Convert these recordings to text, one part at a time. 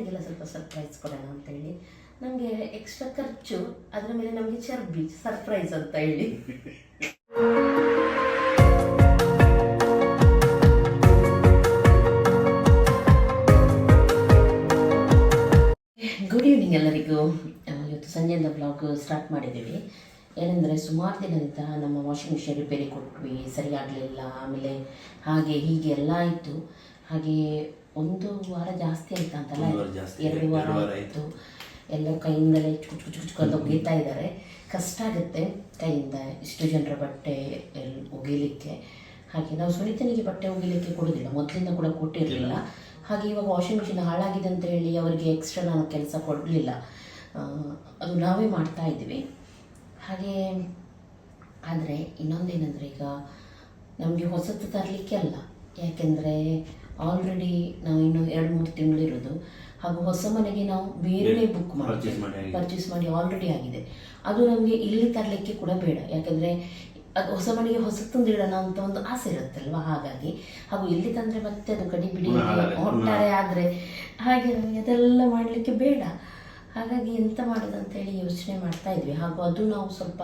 ಅಮ್ಮನಿಗೆಲ್ಲ ಸ್ವಲ್ಪ ಸರ್ಪ್ರೈಸ್ ಕೊಡೋಣ ಅಂತ ಹೇಳಿ ನಮಗೆ ಎಕ್ಸ್ಟ್ರಾ ಖರ್ಚು, ಅದರ ಮೇಲೆ ನಮಗೆ ಚರ್ಬಿ ಸರ್ಪ್ರೈಸ್ ಅಂತ ಹೇಳಿ. ಗುಡ್ ಈವ್ನಿಂಗ್ ಎಲ್ಲರಿಗೂ. ಇವತ್ತು ಸಂಜೆಯಿಂದ ಬ್ಲಾಗ್ ಸ್ಟಾರ್ಟ್ ಮಾಡಿದ್ದೀವಿ. ಏನೆಂದರೆ ಸುಮಾರು ದಿನದಿಂದ ನಮ್ಮ ವಾಷಿಂಗ್ ಮಿಷಿನ್ ರಿಪೇರಿ ಕೊಟ್ವಿ, ಸರಿಯಾಗಲಿಲ್ಲ, ಆಮೇಲೆ ಹಾಗೆ ಹೀಗೆ ಎಲ್ಲ ಆಯಿತು. ಹಾಗೆ ಒಂದು ವಾರ ಜಾಸ್ತಿ ಆಯ್ತಂತಲ್ಲ ಒಂದು ವಾರ ಜಾಸ್ತಿ, ಎರಡು ವಾರ ಎರಡು ವಾರ ಆಯಿತು. ಎಲ್ಲ ಕೈಯಿಂದಲೇ ಚುಚು ಚುಚು ಚುಚ್ಕೊಂಡು ಒಗೀತಾ ಇದ್ದಾರೆ. ಕಷ್ಟ ಆಗುತ್ತೆ ಕೈಯಿಂದ ಇಷ್ಟು ಜನರ ಬಟ್ಟೆ ಎಲ್ ಒಗಿಲಿಕ್ಕೆ ಹಾಗೆ ನಾವು ಸುನಿತನಿಗೆ ಬಟ್ಟೆ ಒಗೀಲಿಕ್ಕೆ ಕೊಡೋದಿಲ್ಲ. ಮೊದಲಿಂದ ಕೂಡ ಕೊಟ್ಟಿರಲಿಲ್ಲ. ಹಾಗೆ ಇವಾಗ ವಾಷಿಂಗ್ ಮಿಷಿನ್ ಹಾಳಾಗಿದೆ ಅಂತ ಹೇಳಿ ಅವರಿಗೆ ಎಕ್ಸ್ಟ್ರಾ ನಾನು ಕೆಲಸ ಕೊಡಲಿಲ್ಲ. ಅದು ನಾವೇ ಮಾಡ್ತಾ ಇದ್ವಿ ಹಾಗೆ ಆದರೆ ಇನ್ನೊಂದೇನೆಂದರೆ ಈಗ ನಮಗೆ ಹೊಸತು ತರಲಿಕ್ಕೆ ಅಲ್ಲ. ಯಾಕೆಂದರೆ ಆಲ್ರೆಡಿ ನಾವು ಇನ್ನು ಎರಡು ಮೂರು ತಿಂಗಳಿರೋದು ಹಾಗೂ ಹೊಸ ಮನೆಗೆ ನಾವು ಬೇರೆನೇ ಬುಕ್ ಮಾಡಿ ಪರ್ಚೇಸ್ ಮಾಡಿ ಆಲ್ರೆಡಿ ಆಗಿದೆ. ಅದು ನಮಗೆ ಇಲ್ಲಿ ತರಲಿಕ್ಕೆ ಕೂಡ ಬೇಡ. ಯಾಕಂದ್ರೆ ಅದು ಹೊಸ ಮನೆಗೆ ಹೊಸ ತಂದಿಡೋಣ ಅಂತ ಒಂದು ಆಸೆ ಇರುತ್ತಲ್ವ? ಹಾಗಾಗಿ. ಹಾಗೂ ಇಲ್ಲಿ ತಂದರೆ ಮತ್ತೆ ಅದು ಕಡಿ ಬಿಡಿ ಒಟ್ಟಾರೆ ಆದರೆ ಹಾಗೆ ನಮಗೆ ಅದೆಲ್ಲ ಮಾಡಲಿಕ್ಕೆ ಬೇಡ. ಹಾಗಾಗಿ ಎಂತ ಮಾಡೋದು ಅಂತೇಳಿ ಯೋಚನೆ ಮಾಡ್ತಾ ಇದ್ವಿ. ಹಾಗೂ ಅದು ನಾವು ಸ್ವಲ್ಪ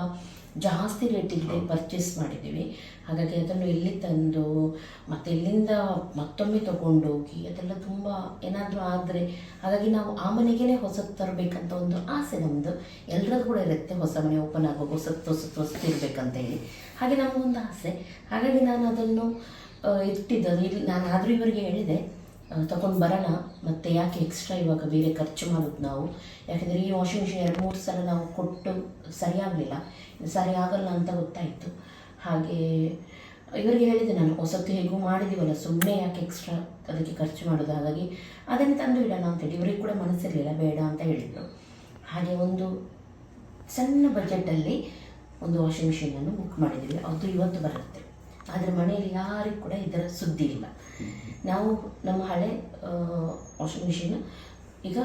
ಜಾಸ್ತಿ ರೇಟಿಗೆ ಪರ್ಚೇಸ್ ಮಾಡಿದ್ದೀವಿ. ಹಾಗಾಗಿ ಅದನ್ನು ಇಲ್ಲಿ ತಂದು ಮತ್ತೆ ಇಲ್ಲಿಂದ ಮತ್ತೊಮ್ಮೆ ತಗೊಂಡೋಗಿ ಅದೆಲ್ಲ ತುಂಬ ಏನಾದರೂ ಆದರೆ ಹಾಗಾಗಿ ನಾವು ಆ ಮನೆಗೇ ಹೊಸದು ತರಬೇಕಂತ ಒಂದು ಆಸೆ ನಮ್ಮದು ಎಲ್ಲರದ್ದು ಕೂಡ ಇರುತ್ತೆ ಹೊಸ ಮನೆ ಓಪನ್ ಆಗೋ ಹೊಸತ್ತು ಹೊಸತು ಹೊಸತು ಇರಬೇಕಂತ ಹೇಳಿ ಹಾಗೆ ನಮಗೊಂದು ಆಸೆ. ಹಾಗಾಗಿ ನಾನು ಅದನ್ನು ಇಟ್ಟಿದ್ದು ಇಲ್ಲಿ ನಾನು ಆದರೂ ಇವರಿಗೆ ಹೇಳಿದೆ. ತಗೊಂಡು ಬರೋಣ. ಮತ್ತು ಯಾಕೆ ಎಕ್ಸ್ಟ್ರಾ ಇವಾಗ ಬೇರೆ ಖರ್ಚು ಮಾಡೋದು ನಾವು? ಯಾಕೆಂದರೆ ಈ ವಾಷಿಂಗ್ ಮಿಷಿನ್ ಎರಡು, ಮೂರು ಸಲ ನಾವು ಕೊಟ್ಟು ಸರಿಯಾಗಲಿಲ್ಲ. ಸರಿ ಆಗಲ್ಲ ಅಂತ ಗೊತ್ತಾಯಿತು. ಹಾಗೆ ಇವರಿಗೆ ಹೇಳಿದೆ ನಾನು ಹೊಸತ್ತು ಹೇಗೂ ಮಾಡಿದ್ದೀವಲ್ಲ ಸುಮ್ಮನೆ ಯಾಕೆ ಎಕ್ಸ್ಟ್ರಾ ಅದಕ್ಕೆ ಖರ್ಚು ಮಾಡೋದು? ಹಾಗಾಗಿ ಅದನ್ನು ತಂದು ಇಡೋಣ ಅಂತೇಳಿ ಇವರಿಗೆ ಕೂಡ ಮನಸ್ಸಿರಲಿಲ್ಲ, ಬೇಡ ಅಂತ ಹೇಳಿದರು. ಹಾಗೆ ಒಂದು ಸಣ್ಣ ಬಜೆಟಲ್ಲಿ ಒಂದು ವಾಷಿಂಗ್ ಮಿಷಿನನ್ನು ಬುಕ್ ಮಾಡಿದ್ದೀವಿ. ಅದು ಇವತ್ತು ಬರುತ್ತೆ. ಆದರೆ ಮನೆಯಲ್ಲಿ ಯಾರಿಗೂ ಕೂಡ ಇದರ ಸುದ್ದಿ ಇಲ್ಲ. ನಾವು ನಮ್ಮ ಹಳೆ ವಾಷಿಂಗ್ ಮಿಷಿನ್ ಈಗ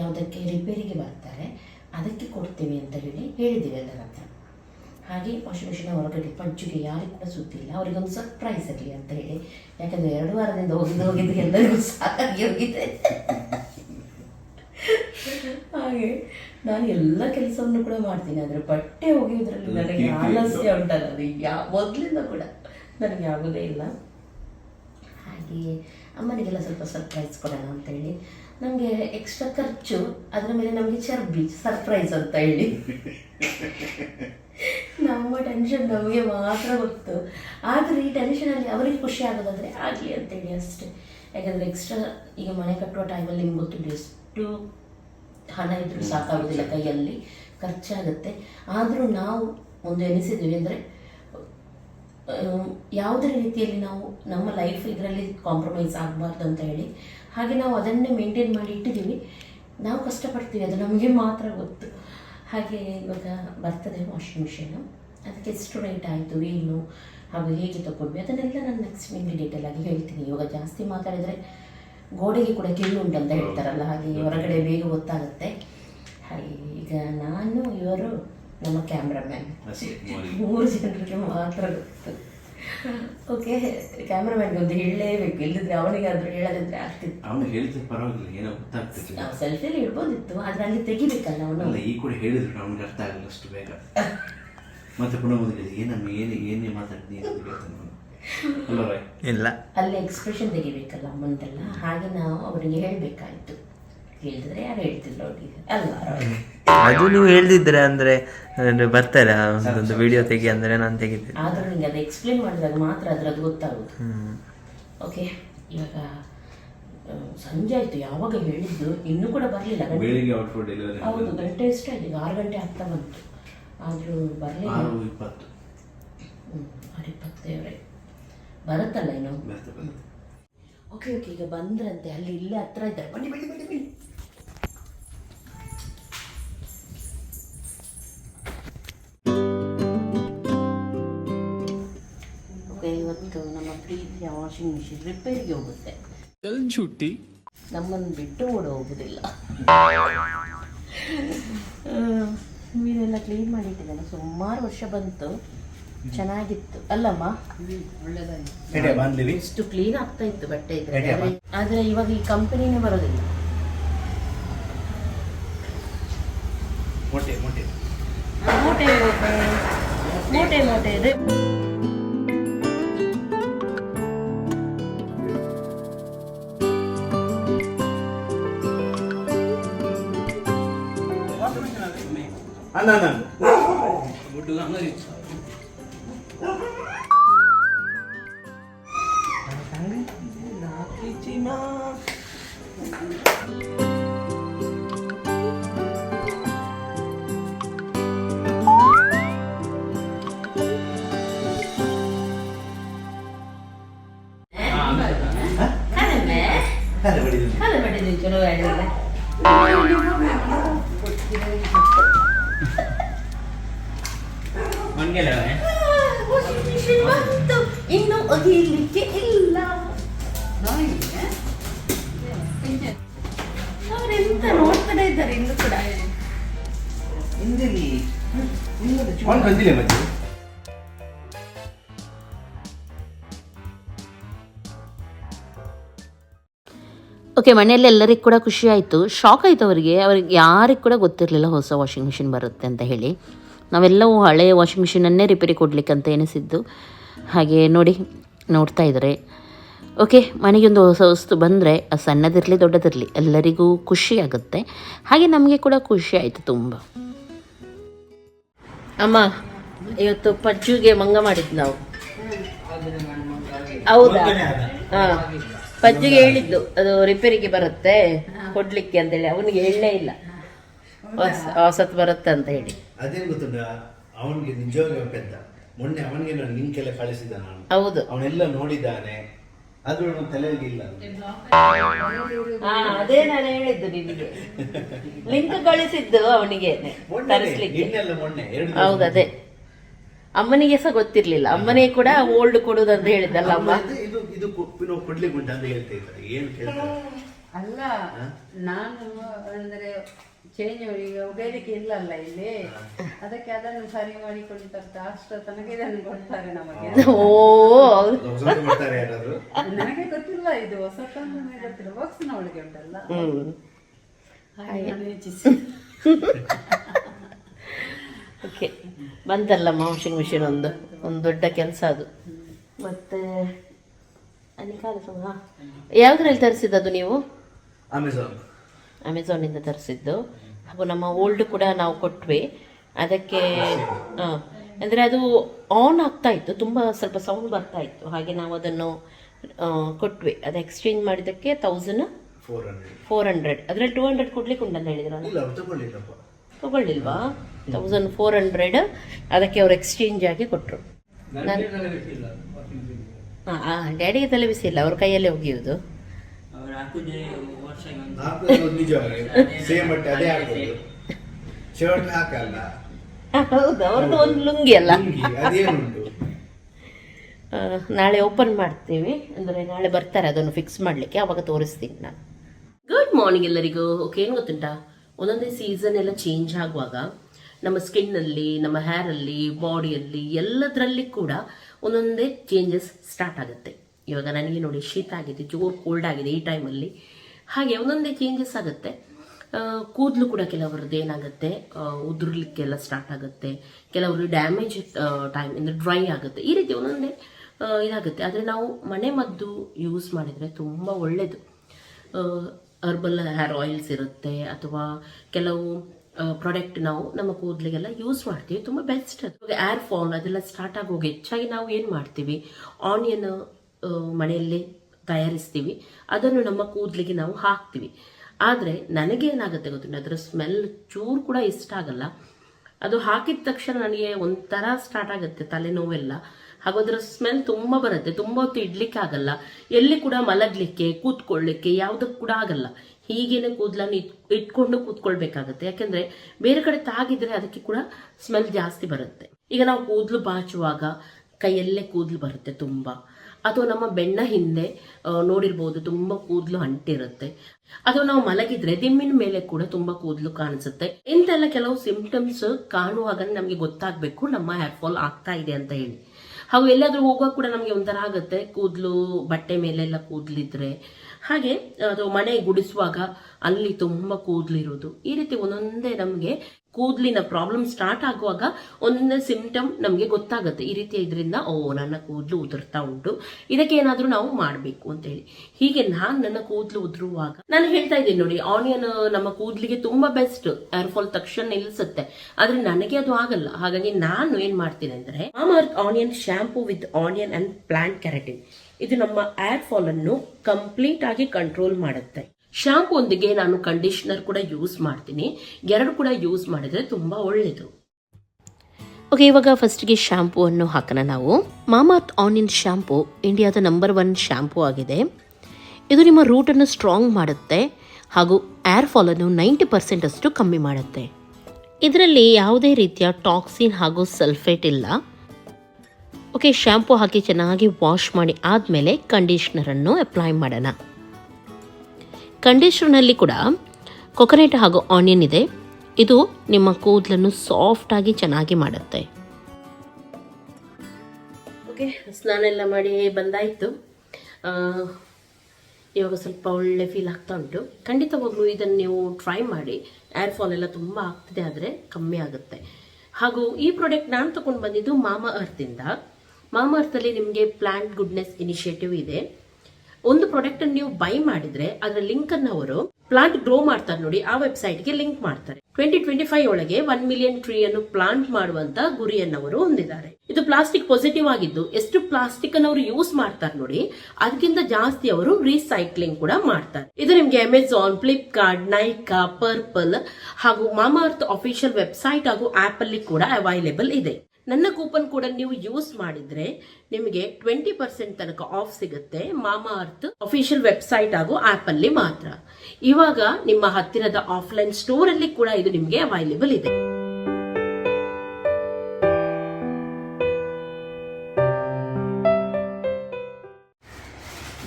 ಯಾವುದಕ್ಕೆ ರಿಪೇರಿಗೆ ಬರ್ತಾರೆ ಅದಕ್ಕೆ ಕೊಡ್ತೇವೆ ಅಂತ ಹೇಳಿ ಹೇಳಿದ್ದೀವಿ ಎಲ್ಲರ ಹತ್ರ. ಹಾಗೆ ವಾಷಿಂಗ್ ಮಿಷಿನ್ ಹೊರಗಡೆ ಪಂಚುಗೆ ಯಾರಿಗೂ ಕೂಡ ಸುದ್ದಿ ಇಲ್ಲ. ಅವರಿಗೊಂದು ಸರ್ಪ್ರೈಸ್ ಇರಲಿ ಅಂತ ಹೇಳಿ. ಯಾಕಂದರೆ ಎರಡು ವಾರದಿಂದ ಹೋಗಿದ್ದು ಹೋಗಿದ್ದು ಎಲ್ಲರಿಗೂ ಸಾಕಾಗಿ ಹೋಗಿದೆ. ಹಾಗೆ ನಾನು ಎಲ್ಲ ಕೆಲಸವನ್ನು ಕೂಡ ಮಾಡ್ತೀನಿ. ಆದರೆ ಬಟ್ಟೆ ಒಗೆಯೋದ್ರಲ್ಲಿ ನನಗೆ ಆಲಸ್ಯ ಉಂಟಲ್ಲ ಅದು ಯಾ ಮೊದಲಿಂದ ಕೂಡ. ನನಗೆ ಆಗೋದೇ ಇಲ್ಲ. ಹಾಗೆ ಅಮ್ಮನಿಗೆಲ್ಲ ಸ್ವಲ್ಪ ಸರ್ಪ್ರೈಸ್ ಕೊಡೋಣ ಅಂತ ಹೇಳಿ ನಮಗೆ ಎಕ್ಸ್ಟ್ರಾ ಖರ್ಚು, ಅದರ ಮೇಲೆ ನಮಗೆ ಚರ್ಬಿ ಸರ್ಪ್ರೈಸ್ ಅಂತ ಹೇಳಿ. ನಮ್ಮ ಟೆನ್ಷನ್ ನಮಗೆ ಮಾತ್ರ ಗೊತ್ತು. ಆದರೆ ಈ ಟೆನ್ಷನಲ್ಲಿ ಅವರಿಗೆ ಖುಷಿ ಆಗೋದಾದರೆ ಆಗಲಿ ಅಂತೇಳಿ ಅಷ್ಟೇ. ಯಾಕಂದರೆ ಎಕ್ಸ್ಟ್ರಾ ಈಗ ಮನೆ ಕಟ್ಟುವ ಟೈಮಲ್ಲಿ ನಿಮ್ಗೆ ಗೊತ್ತಿಲ್ಲ, ಎಷ್ಟು ಹಣ ಇದ್ದರೂ ಸಾಕಾಗೋದಿಲ್ಲ ಕೈಯಲ್ಲಿ, ಖರ್ಚಾಗುತ್ತೆ. ಆದರೂ ನಾವು ಒಂದು ಎನಿಸಿದ್ವಿ ಅಂದರೆ ಯಾವುದೇ ರೀತಿಯಲ್ಲಿ ನಾವು ನಮ್ಮ ಲೈಫ್ ಇದರಲ್ಲಿ ಕಾಂಪ್ರಮೈಸ್ ಆಗಬಾರ್ದು ಅಂತ ಹೇಳಿ ಹಾಗೆ ನಾವು ಅದನ್ನೇ ಮೇಂಟೈನ್ ಮಾಡಿ ಇಟ್ಟಿದ್ದೀವಿ. ನಾವು ಕಷ್ಟಪಡ್ತೀವಿ ಅದು ನಮಗೆ ಮಾತ್ರ ಗೊತ್ತು. ಹಾಗೆ ಇವಾಗ ಬರ್ತದೆ ವಾಷಿಂಗ್ ಮಿಷಿನು ಅದಕ್ಕೆ ಎಷ್ಟು ರೇಟ್ ಆಯಿತು ಏನು ಹಾಗೂ ಹೇಗೆ ತಗೊಂಡ್ವಿ ಅದನ್ನೆಲ್ಲ ನಾನು ನೆಕ್ಸ್ಟ್ ನಿಮಗೆ ಡೀಟೇಲ್ ಆಗಿ ಹೇಳ್ತೀನಿ. ಇವಾಗ ಜಾಸ್ತಿ ಮಾತಾಡಿದರೆ ಗೋಡೆಗೆ ಕೂಡ ಉಂಟಂತ ಹೇಳ್ತಾರಲ್ಲ ಹಾಗೆ ಹೊರಗಡೆ ಬೇಗ ಗೊತ್ತಾಗುತ್ತೆ. ಹಾಗೆ ಈಗ ನಾನು ಇವರು ನಮ್ಮ ಕ್ಯಾಮ್ರಾಮ್ಯಾನ್. ಮೂರು ಜನರಿಗೆ ಮಾತ್ರ ಗೊತ್ತು. ಓಕೆ ಕ್ಯಾಮ್ರಾಮ್ಯಾನ್ಗೆ ಒಂದು ಹೇಳಲೇಬೇಕು. ಇಲ್ಲದಿದ್ರೆ ಅವನಿಗಾದ್ರೂ ಹೇಳದಿದ್ರೆ ಆಗ್ತಿತ್ತು. ಅವನು ಹೇಳಿದ್ರೆ ಪರವಾಗಿಲ್ಲ ಏನೋ ಗೊತ್ತಾಗ್ತಿತ್ತು ನಾವು ಸೆಲ್ಫಿಯಲ್ಲಿ ಇಡ್ಬೋದಿತ್ತು ಆದ್ರೆ ಅಲ್ಲಿ ತೆಗಿಬೇಕಲ್ಲ ಅವನು. ಅಲ್ಲ ಈ ಕೂಡ ಹೇಳಿದ್ರು ಅವ್ನಿಗೆ ಅರ್ಥ ಆಗಲ್ಲ ಅಷ್ಟು ಬೇಗ. ಮತ್ತೆ ಪುನಃ ಮೊದಲು ಏನಮ್ಮ ಏನು ಏನೇ ಮಾತಾಡ್ತೀನಿ ಅಂತ ಹೇಳ್ತಾನೆ ಇಲ್ಲ. ಅಲ್ಲಿ ಎಕ್ಸ್ಪ್ರೆಷನ್ ತೆಗಿಬೇಕಲ್ಲ ಅಮ್ಮಂತೆಲ್ಲ ಹಾಗೆ ನಾವು ಅವರಿಗೆ ಹೇಳಬೇಕಾಯ್ತು. ಹೇಳಿದ್ರೆ ಯಾರು ಹೇಳ್ತಿದ್ರು ಅವರಿಗೆ ಅಲ್ವಾ ಅದು ನೀವು ಹೇಳ್ದಿದ್ರೆ ಅಂದ್ರೆ ಅಂದ್ರೆ ಬರ್ತಾರೆ ಆ ಒಂದೊಂದು ವಿಡಿಯೋ ತೆಗಿ ಅಂದ್ರೆ ನಾನು ತೆಗಿತೀನಿ. ಆದ್ರೂ ನಿಂಗೆ ಅದು ಎಕ್ಸ್ಪ್ಲೇನ್ ಮಾಡಿದಾಗ ಮಾತ್ರ ಅದ್ರದ್ದು ಗೊತ್ತಾಗೋದು ಹ್ಮ್. ಓಕೆ ಇವಾಗ ಆ, ಸಂಜೆ ಆಯ್ತು ಯಾವಾಗ ಹೇಳಿದ್ದು ಇನ್ನೂ ಕೂಡ ಬರಲಿಲ್ಲ. ಬೆಳಿಗ್ಗೆ ಔಟ್ ಫುಡ್ ಡೆಲಿವರಿ ಹೌದು ಗಂಟೆ ಎಷ್ಟು ಆಯ್ತು ಈಗ ಆರು ಗಂಟೆ ಆಗ್ತಾ ಬಂತು. ಆದರೂ ಬರಲಿಲ್ಲ. ಆರು ಇಪ್ಪತ್ತು. ಆರು ಅವರೇ ಬರುತ್ತಲ್ಲ ಇನ್ನು? ಬರ್ತಾ ಬಂತು ಓಕೆ ಓಕೆ ಈಗ ಬಂದ್ರಂತೆ ಅಲ್ಲಿ ಇಲ್ಲೇ ಹತ್ರ ಇದ್ದಾರೆ. ಬನ್ನಿ ಬನ್ನಿ ಬನ್ನಿ ಬನ್ನಿ. ಇವತ್ತು ನಮ್ಮ ಪ್ರೀತಿಯ ವಾಷಿಂಗ್ ಮಿಷಿನ್ ರಿಪೇರಿಗೆ ಹೋಗುತ್ತೆ. ಚುಟ್ಟಿ ನಮ್ಮನ್ನು ಬಿಟ್ಟು ಓಡ ಹೋಗುದಿಲ್ಲ. ಮೀನೆಲ್ಲ ಕ್ಲೀನ್ ಮಾಡಿಟ್ಟಿದ್ದಾನೆ. ಸುಮಾರು ವರ್ಷ ಬಂತು. ಚೆನ್ನಾಗಿತ್ತು. ಅಲ್ಲಮ್ಮ? ಒಳ್ಳೇದಾಗಿತ್ತು ಎಷ್ಟು ಕ್ಲೀನ್ ಆಗ್ತಾ ಇತ್ತು ಬಟ್ಟೆ ಇದ್ರೆ ಆದ್ರೆ ಇವಾಗ ಈ ಕಂಪನಿನೇ ಬರೋದಿಲ್ಲ. না না বুটু আমার ইচ্ছা না কিছু না ಅವನು ಬಂದಿಲ್ಲ ಮತ್ತೆ ಓಕೆ ಮನೆಯಲ್ಲಿ ಎಲ್ಲರಿಗೂ ಕೂಡ ಖುಷಿ ಆಯಿತು. ಶಾಕ್ ಆಯಿತು ಅವರಿಗೆ. ಅವ್ರಿಗೆ ಯಾರಿಗೆ ಕೂಡ ಗೊತ್ತಿರಲಿಲ್ಲ ಹೊಸ ವಾಷಿಂಗ್ ಮಿಷಿನ್ ಬರುತ್ತೆ ಅಂತ ಹೇಳಿ. ನಾವೆಲ್ಲವೂ ಹಳೆಯ ವಾಷಿಂಗ್ ಮಿಷಿನನ್ನೇ ರಿಪೇರಿ ಕೊಡಲಿಕ್ಕೆ ಅಂತ ಎನಿಸಿದ್ದು ಹಾಗೆ ನೋಡಿ, ನೋಡ್ತಾ ಇದ್ದಾರೆ ಓಕೆ ಮನೆಗೆ ಒಂದು ಹೊಸ ವಸ್ತು ಬಂದರೆ ಸಣ್ಣದಿರಲಿ ದೊಡ್ಡದಿರಲಿ ಎಲ್ಲರಿಗೂ ಖುಷಿ ಆಗುತ್ತೆ. ಹಾಗೆ ನಮಗೆ ಕೂಡ ಖುಷಿ ಆಯಿತು ತುಂಬ. ಅಮ್ಮ ಇವತ್ತು ಪಚ್ಚುಗೆ ಮಂಗ ಮಾಡಿದ್ದು ನಾವು. ಹೌದಾ? ಹಾ. ಪಜ್ಜಿಗೆ ಹೇಳಿದ್ದು ಅದು ರಿಪೇರಿಗೆ ಬರುತ್ತೆ ಕೊಡ್ಲಿಕ್ಕೆ ಅಂತೇಳಿ. ಅವನಿಗೆ ಹೇಳಲೇ ಇಲ್ಲ. ಹೊಸ ಹೊಸತ್ ಬರುತ್ತೆ ಅಂತ ಹೇಳಿ. ಅದೇನು ಗೊತ್ತುಂಟ? ಅವನಿಗೆ ನಿಜವಾಗಿ ಪೆದ್ದ. ಮೊನ್ನೆ ಅವನಿಗೆ ನಾನು ಲಿಂಕ್ ಎಲ್ಲ ಕಳಿಸಿದ ನಾನು. ಹೌದು. ಅವನೆಲ್ಲ ನೋಡಿದ್ದಾನೆ. ಅದು ನನ್ನ ತಲೆಯಲ್ಲಿ ಇಲ್ಲ. ಹಾ ಅದೇ ನಾನು ಹೇಳಿದ್ದು ನಿಮಗೆ. ಲಿಂಕ್ ಕಳಿಸಿದ್ದು ಅವನಿಗೆ ಮೊನ್ನೆ ತರಿಸ್ಲಿಕ್ಕೆ. ನಿನ್ನೆಲ್ಲ ಮೊನ್ನೆ ಎರಡು ಹೌದು ಅದೇ. ಅಮ್ಮನಿಗೆ ಸಹ ಗೊತ್ತಿರ್ಲಿಲ್ಲ. ಅಮ್ಮನೇ ಕೂಡ ಓಲ್ಡ್ ಕೊಡುದು ಅಂತ ಹೇಳಿದ್ದಲ್ಲ ಅಮ್ಮ. ಇದು ಇದು ಇದು ಕೊ- ಕೊಡ್ಲಿಕ್ಕೆ ಉಂಟು ಅಂತ ಹೇಳ್ತಾ ಇದ್ದಾರೆ. ಏನು ಕೇಳ್ತಾರೆ ಅಲ್ಲ ನಾನು ಅಂದ್ರೆ ಚೇಂಜ್ ಈಗ ಉಪಯೋಗಕ್ಕೆ ಇಲ್ಲಲ್ಲ ಇಲ್ಲಿ. ಅದಕ್ಕೆ ಅದನ್ನು ಸರಿ ಮಾಡಿ ತರ್ತಾ ಅಷ್ಟು ತನಕ ಇದನ್ನು ಕೊಡ್ತಾರೆ ನಮಗೆ. ನನಗೆ ಗೊತ್ತಿಲ್ಲ ಇದು ಹೊಸತನ್ನು ಗೊತ್ತಿಲ್ಲ. ಬಾಕ್ಸಿನ ಒಳಗೆ ಉಂಟಲ್ಲ. ಓಕೆ. ಬಂತಲ್ಲಮ್ಮ ವಾಷಿಂಗ್ ಮಿಷಿನ್ ಒಂದು? ಒಂದು ದೊಡ್ಡ ಕೆಲಸ ಅದು. ಮತ್ತೆ ಅನಿಕಾಲ ಹಾಂ. ಯಾವುದ್ರಲ್ಲಿ ತರಿಸಿದ್ದು ನೀವು? ಅಮೆಝಾನ್ ಅಮೆಝಾನಿಂದ ತರಿಸಿದ್ದು. ಹಾಗೂ ನಮ್ಮ ಓಲ್ಡ್ ಕೂಡ ನಾವು ಕೊಟ್ವಿ. ಅದಕ್ಕೆ ಹಾಂ. ಅಂದರೆ ಅದು ಆನ್ ಆಗ್ತಾ ಇತ್ತು ತುಂಬ ಸ್ವಲ್ಪ ಸೌಂಡ್ ಬರ್ತಾ ಇತ್ತು. ಹಾಗೆ ನಾವು ಅದನ್ನು ಕೊಟ್ವಿ. ಅದು ಎಕ್ಸ್ಚೇಂಜ್ ಮಾಡಿದ್ದಕ್ಕೆ ತೌಸಂಡ್ ಫೋರ್ ಹಂಡ್ರೆಡ್ ಅದರಲ್ಲಿ ಟೂ ಹಂಡ್ರೆಡ್ ಕೊಡ್ಲಿಕ್ಕೆ ಉಂಟಂತ ಹೇಳಿದ್ರಲ್ಲ ತಗೊಳ್ಳಿಲ್ವಾ? ತೌಸಂಡ್ ಫೋರ್ ಹಂಡ್ರೆಡ್ ಅದಕ್ಕೆ ಅವ್ರು ಎಕ್ಸ್ಚೇಂಜ್ ಆಗಿ ಕೊಟ್ಟರು ಹಾಂ ಡ್ಯಾಡಿಗೆ ತಲೆ ಬಿಸಿ ಇಲ್ಲ. ಅವ್ರ ಕೈಯಲ್ಲೇ ಒಗೆಯುವುದು ಹಾಕೋದು ನಿಜವಾಗಿ ಸೇಮ್ ಬಟ್ಟೆ ಅದೇ ಹಾಕೋದು. ಶರ್ಟ್ ಹಾಕಲ್ಲ? ಹೌದು ಅವ್ರದ್ದು ಒಂದು ಲುಂಗಿ ಅಲ್ಲ. ಅದೇನುಂಟು ನಾಳೆ ಓಪನ್ ಮಾಡ್ತೀವಿ. ಅಂದ್ರೆ ನಾಳೆ ಬರ್ತಾರೆ ಅದನ್ನು ಫಿಕ್ಸ್ ಮಾಡ್ಲಿಕ್ಕೆ. ಅವಾಗ ತೋರಿಸ್ತೀನಿ ನಾನು. ಗುಡ್ ಮಾರ್ನಿಂಗ್ ಎಲ್ಲರಿಗೂ. ಓಕೆ ಏನು ಗೊತ್ತುಂಟಾ? ಒಂದೊಂದೇ ಸೀಸನ್ ಎಲ್ಲ ಚೇಂಜ್ ಆಗುವಾಗ ನಮ್ಮ ಸ್ಕಿನ್ನಲ್ಲಿ ನಮ್ಮ ಹೇರಲ್ಲಿ ಬಾಡಿಯಲ್ಲಿ ಎಲ್ಲದರಲ್ಲಿ ಕೂಡ ಒಂದೊಂದೇ ಚೇಂಜಸ್ ಸ್ಟಾರ್ಟ್ ಆಗುತ್ತೆ. ಇವಾಗ ನನಗೆ ನೋಡಿ ಶೀತ ಆಗಿದೆ ಜೋರು ಕೋಲ್ಡ್ ಆಗಿದೆ ಈ ಟೈಮಲ್ಲಿ ಹಾಗೆ ಒಂದೊಂದೇ ಚೇಂಜಸ್ ಆಗುತ್ತೆ. ಕೂದಲು ಕೂಡ ಕೆಲವರದ್ದು ಏನಾಗುತ್ತೆ ಉದುರ್ಲಿಕ್ಕೆಲ್ಲ ಸ್ಟಾರ್ಟ್ ಆಗುತ್ತೆ. ಕೆಲವರು ಡ್ಯಾಮೇಜ್ ಟೈಮ್ ಅಂದರೆ ಡ್ರೈ ಆಗುತ್ತೆ. ಈ ರೀತಿ ಒಂದೊಂದೇ ಇದಾಗುತ್ತೆ. ಆದರೆ ನಾವು ಮನೆ ಮದ್ದು ಯೂಸ್ ಮಾಡಿದರೆ ತುಂಬ ಒಳ್ಳೆಯದು ಹರ್ಬಲ್ ಹೇರ್ ಆಯಿಲ್ಸ್ ಇರುತ್ತೆ, ಅಥವಾ ಕೆಲವು ಪ್ರಾಡಕ್ಟ್ ನಾವು ನಮ್ಮ ಕೂದಲಿಗೆಲ್ಲ ಯೂಸ್ ಮಾಡ್ತೀವಿ. ತುಂಬ ಬೆಸ್ಟ್ ಅದು. ಏರ್ ಫಾಲ್ ಅದೆಲ್ಲ ಸ್ಟಾರ್ಟ್ ಆಗೋಗಿ ಹೆಚ್ಚಾಗಿ ನಾವು ಏನು ಮಾಡ್ತೀವಿ? ಆನಿಯನ್ ಮನೆಯಲ್ಲಿ ತಯಾರಿಸ್ತೀವಿ. ಅದನ್ನು ನಮ್ಮ ಕೂದಲಿಗೆ ನಾವು ಹಾಕ್ತೀವಿ. ಆದರೆ ನನಗೇನಾಗುತ್ತೆ ಗೊತ್ತಿಲ್ಲ ಅದರ ಸ್ಮೆಲ್ ಚೂರು ಕೂಡ ಇಷ್ಟ ಆಗಲ್ಲ. ಅದು ಹಾಕಿದ ತಕ್ಷಣ ನನಗೆ ಒಂಥರ ಸ್ಟಾರ್ಟ್ ಆಗುತ್ತೆ ತಲೆನೋವೆಲ್ಲ. ಹಾಗೂ ಅದರ ಸ್ಮೆಲ್ ತುಂಬ ಬರುತ್ತೆ. ತುಂಬ ಹೊತ್ತು ಇಡ್ಲಿಕ್ಕೆ ಆಗಲ್ಲ. ಎಲ್ಲಿ ಕೂಡ ಮಲಗಲಿಕ್ಕೆ, ಕೂತ್ಕೊಳ್ಳಿಕ್ಕೆ ಯಾವುದಕ್ಕೆ ಕೂಡ ಆಗಲ್ಲ. ಹೀಗೇನೆ ಕೂದಲನ್ನು ಇಟ್, ಇಟ್ಕೊಂಡು ಕೂತ್ಕೊಳ್ಬೇಕಾಗತ್ತೆ. ಯಾಕೆಂದ್ರೆ ಬೇರೆ ಕಡೆ ತಾಗಿದ್ರೆ ಅದಕ್ಕೆ ಕೂಡ ಸ್ಮೆಲ್ ಜಾಸ್ತಿ ಬರುತ್ತೆ. ಈಗ ನಾವು ಕೂದಲು ಬಾಚುವಾಗ ಕೈಯಲ್ಲೇ ಕೂದಲು ಬರುತ್ತೆ ತುಂಬ. ಅಥವಾ ನಮ್ಮ ಬೆನ್ನ ಹಿಂದೆ ನೋಡಿರ್ಬೋದು ತುಂಬ ಕೂದಲು ಅಂಟಿರುತ್ತೆ. ಅಥವಾ ನಾವು ಮಲಗಿದ್ರೆ ದಿಮ್ಮಿನ ಮೇಲೆ ಕೂಡ ತುಂಬ ಕೂದಲು ಕಾಣಿಸುತ್ತೆ. ಇಂತೆಲ್ಲ ಕೆಲವು ಸಿಂಪ್ಟಮ್ಸ್ ಕಾಣುವಾಗ ನಮಗೆ ಗೊತ್ತಾಗಬೇಕು ನಮ್ಮ ಹೇರ್ ಫಾಲ್ ಆಗ್ತಾ ಇದೆ ಅಂತ ಹೇಳಿ. ಹಾಗೂ ಎಲ್ಲಾದ್ರೂ ಹೋಗುವಾಗ ಕೂಡ ನಮಗೆ ಒಂಥರ ಆಗುತ್ತೆ. ಕೂದಲು, ಬಟ್ಟೆ ಮೇಲೆಲ್ಲ ಕೂದಲಿದ್ರೆ. ಹಾಗೆ ಅದು ಮನೆ ಗುಡಿಸುವಾಗ ಅಲ್ಲಿ ತುಂಬ ಕೂದಲಿರೋದು ಈ ರೀತಿ ಒಂದೊಂದೇ ನಮಗೆ ಕೂದಲಿನ ಪ್ರಾಬ್ಲಮ್ ಸ್ಟಾರ್ಟ್ ಆಗುವಾಗ ಒಂದೊಂದು ಸಿಂಪ್ಟಮ್ ನಮಗೆ ಗೊತ್ತಾಗುತ್ತೆ. ಈ ರೀತಿ ಇದರಿಂದ, ಓ, ನನ್ನ ಕೂದಲು ಉದುರ್ತಾ ಉಂಟು. ಇದಕ್ಕೆ ಏನಾದರೂ ನಾವು ಮಾಡಬೇಕು ಅಂತ ಹೇಳಿ. ಹೀಗೆ ನಾನು ನನ್ನ ಕೂದಲು ಉದುರುವಾಗ, ನಾನು ಹೇಳ್ತಾ ಇದ್ದೀನಿ ನೋಡಿ ಆನಿಯನ್ ನಮ್ಮ ಕೂದಲಿಗೆ ತುಂಬಾ ಬೆಸ್ಟ್ ಏರ್ ಫಾಲ್ ತಕ್ಷಣ ನಿಲ್ಲಿಸುತ್ತೆ ಆದ್ರೆ ನನಗೆ ಅದು ಆಗಲ್ಲ. ಹಾಗಾಗಿ ನಾನು ಏನ್ ಮಾಡ್ತೀನಿ ಅಂದ್ರೆ Mamaearth onion shampoo with onion and plant keratin ಇದು ನಮ್ಮ ಏರ್ ಫಾಲ್ ಅನ್ನು ಕಂಪ್ಲೀಟ್ ಆಗಿ ಕಂಟ್ರೋಲ್ ಮಾಡುತ್ತೆ. ಶಾಂಪೂ ಒಂದಿಗೆ ನಾನು ಕಂಡೀಷನರ್ ಕೂಡ ಯೂಸ್ ಮಾಡ್ತೀನಿ. ಎರಡು ಕೂಡ ಯೂಸ್ ಮಾಡಿದ್ರೆ ತುಂಬಾ ಒಳ್ಳೇದು. ಓಕೆ ಇವಾಗ ಫಸ್ಟ್ಗೆ ಶ್ಯಾಂಪೂವನ್ನು ಹಾಕೋಣ ನಾವು. ಮಾಮಾತ್ ಆನಿಯನ್ ಶ್ಯಾಂಪೂ ಇಂಡಿಯಾದ ನಂಬರ್ ಒನ್ ಶ್ಯಾಂಪೂ ಆಗಿದೆ. ಇದು ನಿಮ್ಮ ರೂಟನ್ನು ಸ್ಟ್ರಾಂಗ್ ಮಾಡುತ್ತೆ ಹಾಗೂ ಏರ್ ಫಾಲನ್ನು ನೈಂಟಿ ಪರ್ಸೆಂಟ್ ಅಷ್ಟು ಕಮ್ಮಿ ಮಾಡುತ್ತೆ. ಇದರಲ್ಲಿ ಯಾವುದೇ ರೀತಿಯ ಟಾಕ್ಸಿನ್ ಹಾಗೂ ಸಲ್ಫೇಟ್ ಇಲ್ಲ. ಓಕೆ ಶ್ಯಾಂಪು ಹಾಕಿ ಚೆನ್ನಾಗಿ ವಾಶ್ ಮಾಡಿ ಆದಮೇಲೆ ಕಂಡೀಷ್ನರನ್ನು ಅಪ್ಲೈ ಮಾಡೋಣ. ಕಂಡೀಷ್ನರ್ನಲ್ಲಿ ಕೂಡ ಕೊಕೊನೆಟ್ ಹಾಗೂ ಆನಿಯನ್ ಇದೆ. ಇದು ನಿಮ್ಮ ಕೂದಲನ್ನು ಸಾಫ್ಟಾಗಿ ಚೆನ್ನಾಗಿ ಮಾಡುತ್ತೆ. ಓಕೆ, ಸ್ನಾನ ಎಲ್ಲ ಮಾಡಿ ಬಂದಾಯಿತು. ಇವಾಗ ಸ್ವಲ್ಪ ಒಳ್ಳೆ ಫೀಲ್ ಆಗ್ತಾ ಉಂಟು. ಖಂಡಿತವಾಗ್ಲೂ ಇದನ್ನು ನೀವು ಟ್ರೈ ಮಾಡಿ. ಏರ್ ಫಾಲ್ ಎಲ್ಲ ತುಂಬ ಆಗ್ತಿದೆ ಆದರೆ ಕಮ್ಮಿ ಆಗುತ್ತೆ. ಹಾಗೂ ಈ ಪ್ರಾಡಕ್ಟ್ ನಾನು ತಗೊಂಡು ಬಂದಿದ್ದು ಮಾಮಾ ಅರ್ತಿಂದ ಮಾಮಾ ಅರ್ಥಲ್ಲಿ ನಿಮಗೆ ಪ್ಲಾಂಟ್ ಗುಡ್ನೆಸ್ ಇನಿಷಿಯೇಟಿವ್ ಇದೆ. ಒಂದು ಪ್ರಾಡಕ್ಟ್ ಅನ್ನು ನೀವು ಬೈ ಮಾಡಿದ್ರೆ ಅದರ ಲಿಂಕ್ ಅನ್ನು ಅವರು ಪ್ಲಾಂಟ್ ಗ್ರೋ ಮಾಡ್ತಾರೆ ನೋಡಿ, ಆ ವೆಬ್ಸೈಟ್ಗೆ ಲಿಂಕ್ ಮಾಡ್ತಾರೆ. ಟ್ವೆಂಟಿ ಟ್ವೆಂಟಿ ಫೈವ್ ಒಳಗೆ ಒನ್ ಮಿಲಿಯನ್ ಟ್ರೀ ಅನ್ನು ಪ್ಲಾಂಟ್ ಮಾಡುವಂತ ಗುರಿಯನ್ನು ಅವರು ಹೊಂದಿದ್ದಾರೆ. ಇದು ಪ್ಲಾಸ್ಟಿಕ್ ಪಾಸಿಟಿವ್ ಆಗಿದ್ದು, ಎಷ್ಟು ಪ್ಲಾಸ್ಟಿಕ್ ಅನ್ನು ಅವರು ಯೂಸ್ ಮಾಡ್ತಾರೆ ನೋಡಿ, ಅದಕ್ಕಿಂತ ಜಾಸ್ತಿ ಅವರು ರೀಸೈಕ್ಲಿಂಗ್ ಕೂಡ ಮಾಡ್ತಾರೆ. ಇದು ನಿಮ್ಗೆ ಅಮೆಝಾನ್ ಫ್ಲಿಪ್ಕಾರ್ಟ್ ನೈಕಾ ಪರ್ಪಲ್ ಹಾಗೂ ಮಾಮಾರ್ತ್ ಅಫಿಷಿಯಲ್ ವೆಬ್ಸೈಟ್ ಹಾಗೂ ಆಪ್ ಅಲ್ಲಿ ಕೂಡ ಅವೈಲೇಬಲ್ ಇದೆ. ನನ್ನ ಕೂಪನ್ ಕೂಡ ನೀವು ಯೂಸ್ ಮಾಡಿದ್ರೆ ನಿಮಗೆ ಟ್ವೆಂಟಿ ಪರ್ಸೆಂಟ್ ತನಕ ಆಫ್ ಸಿಗುತ್ತೆ. ಮಾಮಾ ಅರ್ತ್ ಅಫಿಷಿಯಲ್ ವೆಬ್ಸೈಟ್ ಹಾಗೂ ಆಪ್ ಅಲ್ಲಿ ಮಾತ್ರ. ಇವಾಗ ನಿಮ್ಮ ಹತ್ತಿರದ ಆಫ್ಲೈನ್ ಸ್ಟೋರ್ ಅಲ್ಲಿ ಕೂಡ ಇದು ನಿಮಗೆ ಅವೈಲೇಬಲ್ ಇದೆ.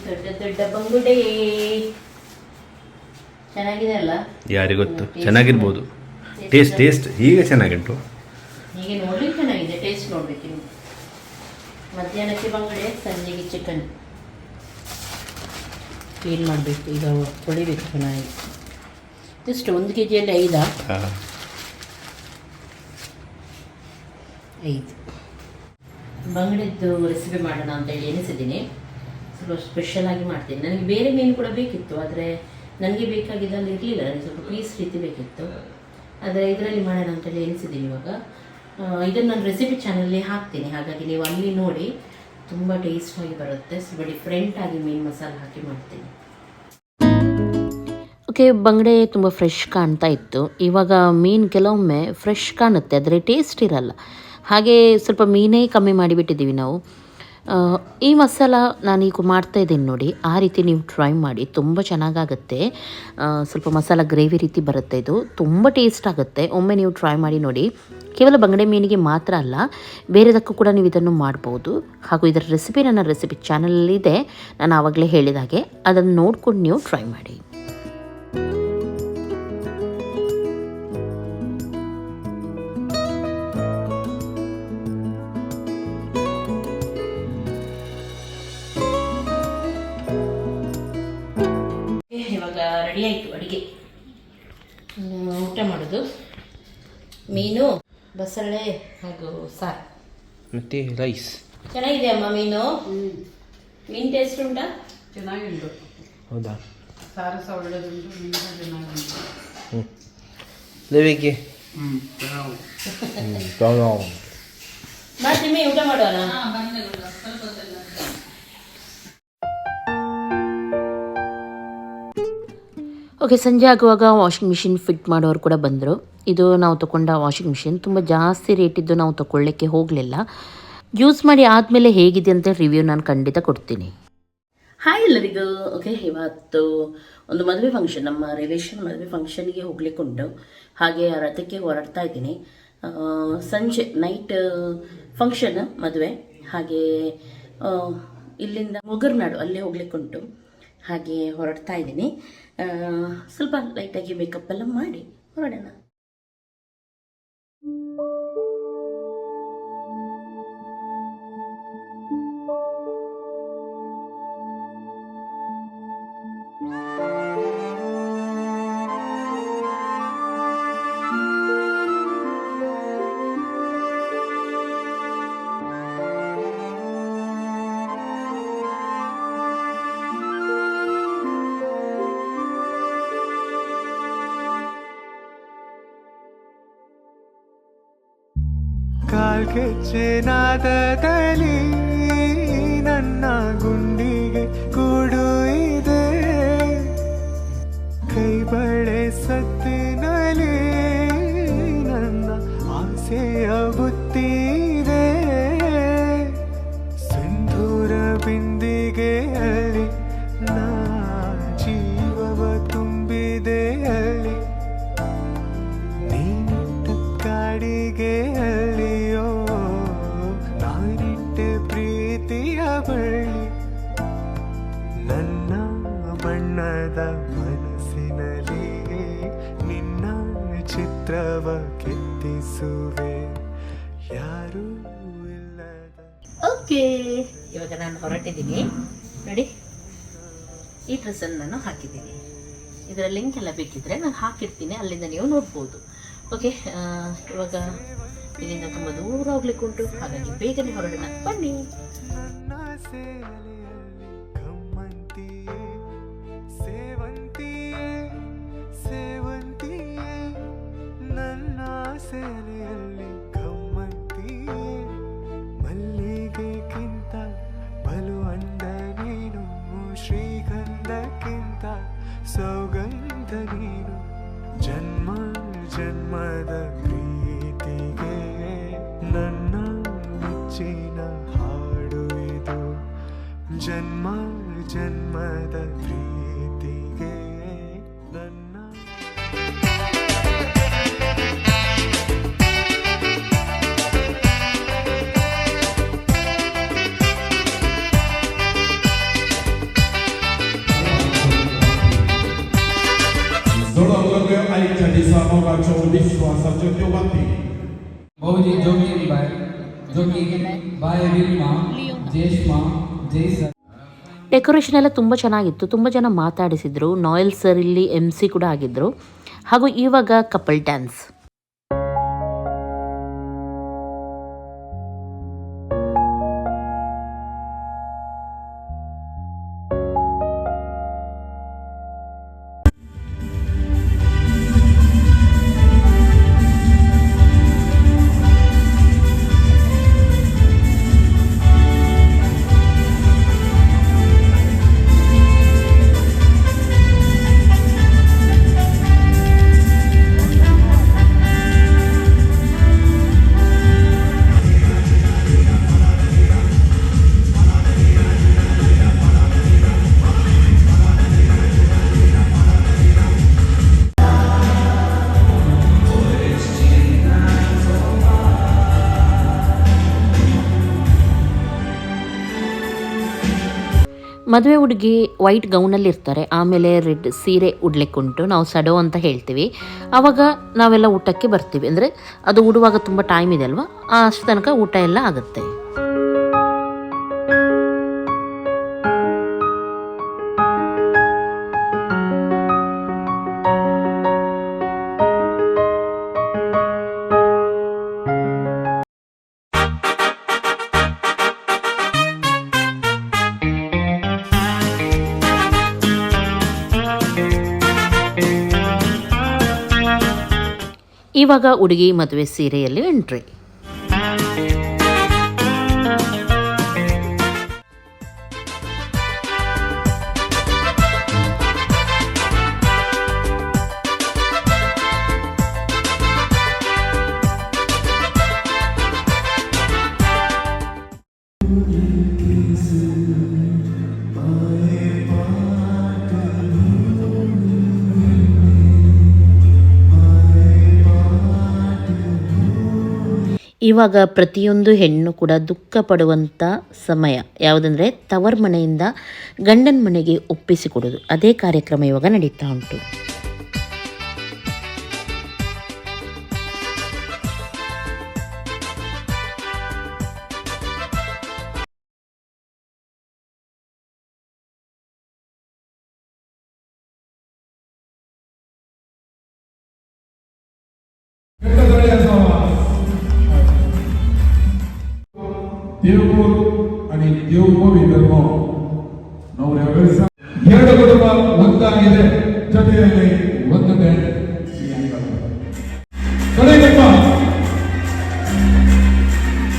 ದೊಡ್ಡ ದೊಡ್ಡ ಬಂಗುಡೆ. ಚೆನ್ನಾಗಿದೆ ಅಲ್ಲ ಯಾರಿಗೊತ್ತು ಚೆನ್ನಾಗಿರ್ಬೋದು. ಟೇಸ್ಟ್ ಟೇಸ್ಟ್ ಈಗ ಚೆನ್ನಾಗುಂಟು. ನೀವು ಮಧ್ಯಾಹ್ನಕ್ಕೆ ಬಂಗಡೆ ಸಂಜೆಗೆ ಚಿಕನ್ ಕ್ಲೀನ್ ಮಾಡಬೇಕು? ಈಗ ತೊಳಿಬೇಕು ಚೆನ್ನಾಗಿ. ಜಸ್ಟ್ ಒಂದು ಕೆ ಜಿಯಲ್ಲಿ ಐದಾ ಐದು. ಬಂಗಡೆದ್ದು ರೆಸಿಪಿ ಮಾಡೋಣ ಅಂತ ಹೇಳಿ ಎನಿಸಿದ್ದೀನಿ ಸ್ವಲ್ಪ ಸ್ಪೆಷಲ್ ಆಗಿ ಮಾಡ್ತೀನಿ. ನನಗೆ ಬೇರೆ ಮೀನು ಕೂಡ ಬೇಕಿತ್ತು ಆದರೆ ನನಗೆ ಬೇಕಾಗಿದ್ದಲ್ಲಿ ಇರಲಿಲ್ಲ. ನನಗೆ ಸ್ವಲ್ಪ ಪೀಸ್ ರೀತಿ ಬೇಕಿತ್ತು. ಆದರೆ ಇದರಲ್ಲಿ ಮಾಡೋಣ ಅಂತೇಳಿ ಎನಿಸಿದ್ದೀನಿ ಇವಾಗ. ಇದನ್ನು ನಾನು ರೆಸಿಪಿ ಚಾನಲ್ಲಿ ಹಾಕ್ತೀನಿ. ಹಾಗಾಗಿ ನೀವು ಅಲ್ಲಿ ನೋಡಿ, ತುಂಬ ಟೇಸ್ಟಾಗಿ ಬರುತ್ತೆ. ಸ್ವಲ್ಪ ಡಿಫ್ರೆಂಟಾಗಿ ಮೀನು ಮಸಾಲೆ ಹಾಕಿ ಮಾಡ್ತೀನಿ. ಓಕೆ ಬಂಗಡೆ ತುಂಬ ಫ್ರೆಶ್ ಕಾಣ್ತಾ ಇತ್ತು. ಇವಾಗ ಮೀನು ಕೆಲವೊಮ್ಮೆ ಫ್ರೆಶ್ ಕಾಣುತ್ತೆ. ಆದರೆ ಟೇಸ್ಟ್ ಇರಲ್ಲ. ಹಾಗೆ ಸ್ವಲ್ಪ ಮೀನೇ ಕಮ್ಮಿ ಮಾಡಿಬಿಟ್ಟಿದ್ದೀವಿ ನಾವು. ಈ ಮಸಾಲ ನಾನು ಈಗ ಮಾಡ್ತಾ ಇದ್ದೀನಿ ನೋಡಿ. ಆ ರೀತಿ ನೀವು ಟ್ರೈ ಮಾಡಿ, ತುಂಬ ಚೆನ್ನಾಗಾಗುತ್ತೆ. ಸ್ವಲ್ಪ ಮಸಾಲ ಗ್ರೇವಿ ರೀತಿ ಬರುತ್ತೆ ಇದು. ತುಂಬ ಟೇಸ್ಟ್ ಆಗುತ್ತೆ. ಒಮ್ಮೆ ನೀವು ಟ್ರೈ ಮಾಡಿ ನೋಡಿ. ಕೇವಲ ಬಂಗಡೆ ಮೀನಿಗೆ ಮಾತ್ರ ಅಲ್ಲ, ಬೇರೆದಕ್ಕೂ ಕೂಡ ನೀವು ಇದನ್ನು ಮಾಡ್ಬೋದು. ಹಾಗೂ ಇದರ ರೆಸಿಪಿ ನನ್ನ ರೆಸಿಪಿ ಚಾನಲಲ್ಲಿದೆ ನಾನು ಆವಾಗಲೇ ಹೇಳಿದ ಹಾಗೆ ಅದನ್ನು ನೋಡ್ಕೊಂಡು ನೀವು ಟ್ರೈ ಮಾಡಿ. ರೆಡಿ ಆಯಿತು ಅಡುಗೆ ಊಟ ಮಾಡೋದು. ಮೀನು ಬಸಳೆ ಹಾಗೂ ಸಾರು. ಮತ್ತೆ ರೈಸ್ ಚೆನ್ನಾಗಿದೆ ಅಮ್ಮ ಮೀನು? ಮೀನು ಟೇಸ್ಟ್ ಉಂಟಾ? ಚೆನ್ನಾಗಿಂಟು ಹೌದಾ? ಸಾರು ಸಹ ಒಳ್ಳೆದುಂಟು ಮೀನು ಸಹ ಚೆನ್ನಾಗುಂಟು ಹ್ಞೂ ದೇವಿಗೆ ಮತ್ತೆ ಮೀ ಊಟ ಮಾಡೋಣ? ಓಕೆ ಸಂಜೆ ಆಗುವಾಗ ವಾಷಿಂಗ್ ಮಿಷಿನ್ ಫಿಟ್ ಮಾಡೋರು ಕೂಡ ಬಂದರು. ಇದು ನಾವು ತೊಗೊಂಡ ವಾಷಿಂಗ್ ಮಿಷಿನ್ ತುಂಬ ಜಾಸ್ತಿ ರೇಟಿದ್ದು ನಾವು ತಗೊಳ್ಳಿಕ್ಕೆ ಹೋಗಲಿಲ್ಲ. ಯೂಸ್ ಮಾಡಿ ಆದಮೇಲೆ ಹೇಗಿದೆ ಅಂತ ರಿವ್ಯೂ ನಾನು ಖಂಡಿತ ಕೊಡ್ತೀನಿ. ಹಾಯ್ ಎಲ್ಲರಿಗೂ. ಓಕೆ ಇವತ್ತು ಒಂದು ಮದುವೆ ಫಂಕ್ಷನ್ ನಮ್ಮ ರಿಲೇಷನ್ ಮದುವೆ ಫಂಕ್ಷನ್ಗೆ ಹೋಗ್ಲಿಕ್ಕುಂಟು ಹಾಗೆ ರಥಕ್ಕೆ ಹೊರಡ್ತಾ ಇದ್ದೀನಿ. ಸಂಜೆ ನೈಟ್ ಫಂಕ್ಷನ್ ಮದುವೆ. ಹಾಗೆ ಇಲ್ಲಿಂದ ಮುಗರ್ನಾಡು, ಅಲ್ಲೇ ಹೋಗ್ಲಿಕ್ಕೆ ಉಂಟು. ಹಾಗೆ ಹೊರಡ್ತಾ ಇದ್ದೀನಿ. ಸ್ವಲ್ಪ ಲೈಟಾಗಿ ಮೇಕಪ್ ಎಲ್ಲ ಮಾಡಿ ಹೊರಡೋಣ. ಕಾಲ್ಗೆಚ್ಚೆನಾದದಲ್ಲಿ ನನ್ನ ಗುಂಡಿಗೆ ಕೂಡು ಇದೆ. ಕೈ ಬಳೆ ಸತ್ತಿನಲ್ಲಿ ನನ್ನ ಆಸೆಯ ಬುತ್ತಿದೆ ಹಾಕಿರ್ತೀನಿ, ಅಲ್ಲಿಂದ ನೀವು ನೋಡ್ಬೋದು. ಓಕೆ ಇವಾಗ ಇಲ್ಲಿಂದ ತುಂಬ ದೂರ ಹೋಗ್ಲಿಕ್ಕೆ ಉಂಟು ಹಾಗಾಗಿ ಬೇಗನೆ ಹೊರಡೋಣ, ಬನ್ನಿ. ಜನ್ಮ ಜನ್ಮದ ಪ್ರೀತಿಗೆ ನನ್ನ Zdolowego Aïcha di Samora Chobiswa Sajotyowati. बहुजी जोगी ಡೆಕೋರೇಷನ್ ಎಲ್ಲ ತುಂಬ ಚೆನ್ನಾಗಿತ್ತು. ತುಂಬ ಜನ ಮಾತಾಡಿಸಿದ್ರು. ನಾಯಲ್ ಸರ್ ಇಲ್ಲಿ ಎಂ ಸಿ ಕೂಡ ಆಗಿದ್ದರು ಹಾಗೂ ಇವಾಗ ಕಪಲ್ ಡ್ಯಾನ್ಸ್ ಮದುವೆ ಹುಡುಗಿ ವೈಟ್ ಗೌನಲ್ಲಿ ಇರ್ತಾರೆ ಆಮೇಲೆ ರೆಡ್ ಸೀರೆ ಉಡ್ಲಿಕ್ಕುಂಟು, ನಾವು ಸಡೋ ಅಂತ ಹೇಳ್ತೀವಿ. ಆವಾಗ ನಾವೆಲ್ಲ ಊಟಕ್ಕೆ ಬರ್ತೀವಿ. ಅಂದರೆ ಅದು ಉಡುವಾಗ ತುಂಬ ಟೈಮ್ ಇದೆ ಅಲ್ವಾ? ಅಷ್ಟು ತನಕ ಊಟ ಎಲ್ಲ ಆಗುತ್ತೆ. ಇವಾಗ ಹುಡುಗಿ ಮದುವೆ ಸೀರೆಯಲ್ಲಿ ಎಂಟ್ರಿ. ಇವಾಗ ಪ್ರತಿಯೊಂದು ಹೆಣ್ಣು ಕೂಡ ದುಃಖ ಪಡುವಂಥ ಸಮಯ. ಯಾವುದಂದರೆ ತವರ್ ಮನೆಯಿಂದ ಗಂಡನ ಮನೆಗೆ ಒಪ್ಪಿಸಿಕೊಡೋದು ಅದೇ ಕಾರ್ಯಕ್ರಮ ಇವಾಗ ನಡೀತಾ ಉಂಟು.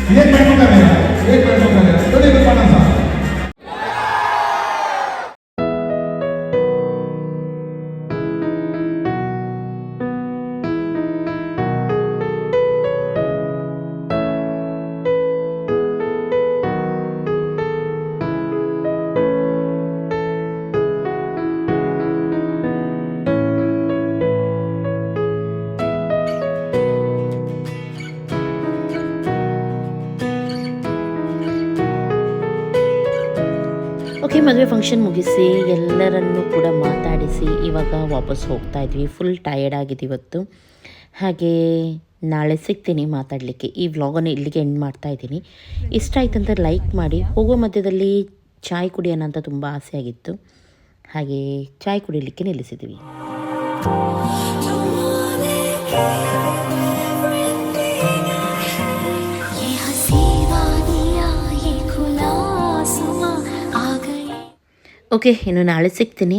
Bien, ವಾಪಸ್ ಹೋಗ್ತಾ ಇದ್ವಿ. ಫುಲ್ ಟಯರ್ಡ್ ಆಗಿದೆ ಇವತ್ತು. ಹಾಗೆ ನಾಳೆ ಸಿಗ್ತೀನಿ ಮಾತಾಡಲಿಕ್ಕೆ. ಈ ವ್ಲಾಗನ್ನು ಇಲ್ಲಿಗೆ ಎಂಡ್ ಮಾಡ್ತಾ ಇದ್ದೀನಿ. ಇಷ್ಟ ಆಯ್ತಂತ ಲೈಕ್ ಮಾಡಿ. ಹೋಗೋ ಮಧ್ಯದಲ್ಲಿ ಚಾಯ್ ಕುಡಿಯೋಣ ಅಂತ ತುಂಬ ಆಸೆ ಆಗಿತ್ತು ಹಾಗೆ ಚಾಯ್ ಕುಡಿಯಲಿಕ್ಕೆ ನಿಲ್ಲಿಸಿದ್ವಿ ಓಕೆ ಇನ್ನು ನಾಳೆ ಸಿಗ್ತೀನಿ.